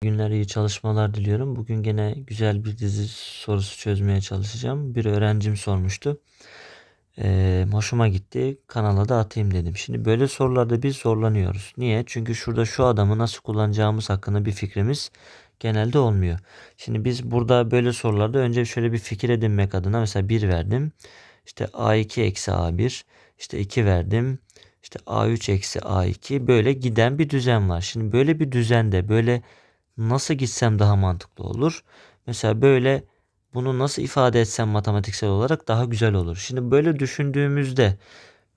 Günler iyi çalışmalar diliyorum. Bugün gene güzel bir dizi sorusu çözmeye çalışacağım. Bir öğrencim sormuştu. Ee, hoşuma gitti. Kanala da atayım dedim. Şimdi böyle sorularda biz zorlanıyoruz. Niye? Çünkü şurada şu adamı nasıl kullanacağımız hakkında bir fikrimiz genelde olmuyor. Şimdi biz burada böyle sorularda önce şöyle bir fikir edinmek adına mesela 1 verdim. İşte A2 eksi A1. İşte 2 verdim. İşte A3 eksi A2 böyle giden bir düzen var. Şimdi böyle bir düzende böyle nasıl gitsem daha mantıklı olur? Mesela böyle bunu nasıl ifade etsem matematiksel olarak daha güzel olur. Şimdi böyle düşündüğümüzde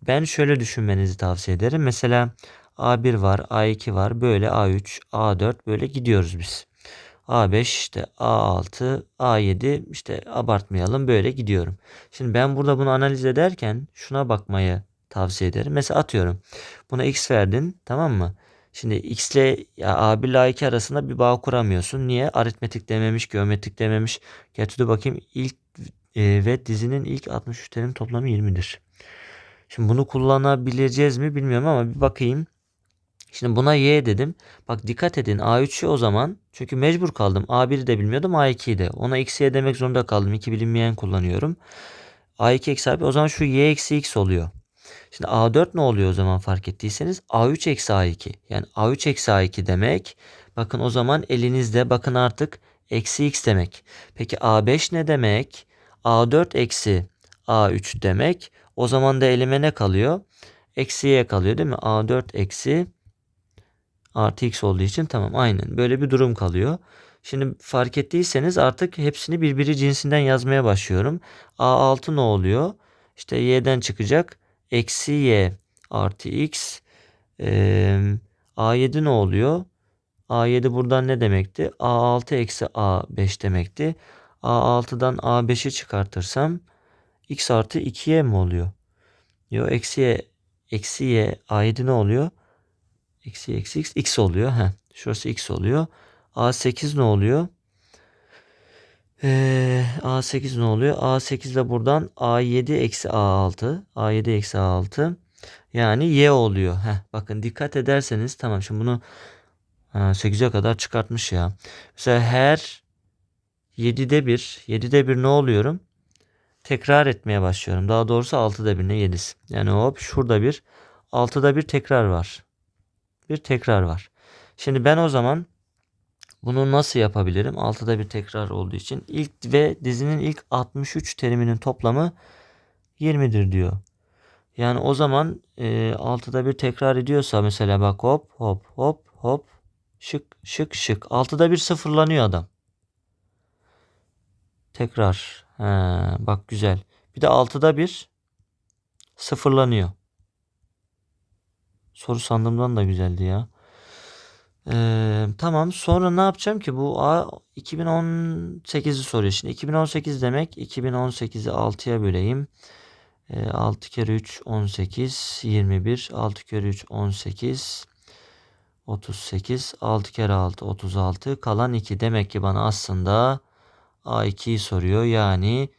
ben şöyle düşünmenizi tavsiye ederim. Mesela A1 var, A2 var, böyle A3, A4 böyle gidiyoruz biz. A5 işte A6, A7 işte abartmayalım böyle gidiyorum. Şimdi ben burada bunu analiz ederken şuna bakmayı tavsiye ederim. Mesela atıyorum. Buna x verdin tamam mı? Şimdi x ile ya A1 ile A2 arasında bir bağ kuramıyorsun. Niye? Aritmetik dememiş, geometrik dememiş. Gerçi de bakayım ilk e, ve dizinin ilk 63 terim toplamı 20'dir. Şimdi bunu kullanabileceğiz mi bilmiyorum ama bir bakayım. Şimdi buna y dedim. Bak dikkat edin A3'ü o zaman çünkü mecbur kaldım. A1'i de bilmiyordum A2'yi de. Ona x y demek zorunda kaldım. İki bilinmeyen kullanıyorum. A2 eksi A1 o zaman şu y eksi x oluyor. Şimdi A4 ne oluyor o zaman fark ettiyseniz A3 eksi A2. Yani A3 eksi A2 demek. Bakın o zaman elinizde bakın artık eksi x demek. Peki A5 ne demek? A4 eksi A3 demek. O zaman da elime ne kalıyor? Eksi y kalıyor değil mi? A4 eksi artı x olduğu için tamam aynen böyle bir durum kalıyor. Şimdi fark ettiyseniz artık hepsini birbiri cinsinden yazmaya başlıyorum. A6 ne oluyor? İşte y'den çıkacak. Eksi y artı x. Ee, A7 ne oluyor? A7 buradan ne demekti? A6 eksi A5 demekti. A6'dan A5'i çıkartırsam x artı 2y mi oluyor? Yok eksi y eksi y A7 ne oluyor? Eksi eksi x x oluyor. Heh, şurası x oluyor. A8 ne oluyor? Ee, A8 ne oluyor? A8 de buradan A7 eksi A6. A7 eksi A6. Yani Y oluyor. Heh, bakın dikkat ederseniz tamam şimdi bunu 8'e kadar çıkartmış ya. Mesela her 7'de bir 7'de bir ne oluyorum? Tekrar etmeye başlıyorum. Daha doğrusu 6'da bir ne 7'si. Yani hop şurada bir 6'da bir tekrar var. Bir tekrar var. Şimdi ben o zaman bunu nasıl yapabilirim? 6'da bir tekrar olduğu için ilk ve dizinin ilk 63 teriminin toplamı 20'dir diyor. Yani o zaman e, 6'da bir tekrar ediyorsa mesela bak hop hop hop hop şık şık şık. 6'da bir sıfırlanıyor adam. Tekrar. He, bak güzel. Bir de 6'da bir sıfırlanıyor. Soru sandığımdan da güzeldi ya. Ee, tamam sonra ne yapacağım ki bu A 2018'i soruyor. Şimdi 2018 demek 2018'i 6'ya böleyim. Ee, 6 kere 3 18 21 6 kere 3 18 38 6 kere 6 36 kalan 2 demek ki bana aslında A2'yi soruyor. Yani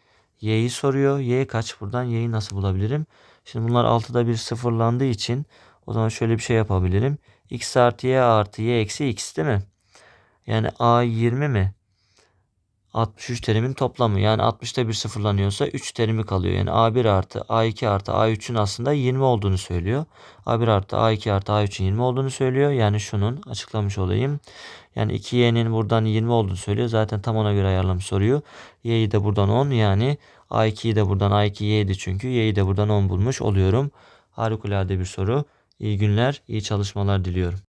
Y'yi soruyor. Y kaç buradan Y'yi nasıl bulabilirim? Şimdi bunlar 6'da bir sıfırlandığı için o zaman şöyle bir şey yapabilirim. X artı Y artı Y eksi X değil mi? Yani A 20 mi? 63 terimin toplamı. Yani 60'ta bir sıfırlanıyorsa 3 terimi kalıyor. Yani A1 artı A2 artı A3'ün aslında 20 olduğunu söylüyor. A1 artı A2 artı A3'ün 20 olduğunu söylüyor. Yani şunun açıklamış olayım. Yani 2y'nin buradan 20 olduğunu söylüyor. Zaten tam ona göre ayarlamış soruyor. Y'yi de buradan 10 yani A2'yi de buradan A2 y'ydi çünkü. Y'yi de buradan 10 bulmuş oluyorum. Harikulade bir soru. İyi günler, iyi çalışmalar diliyorum.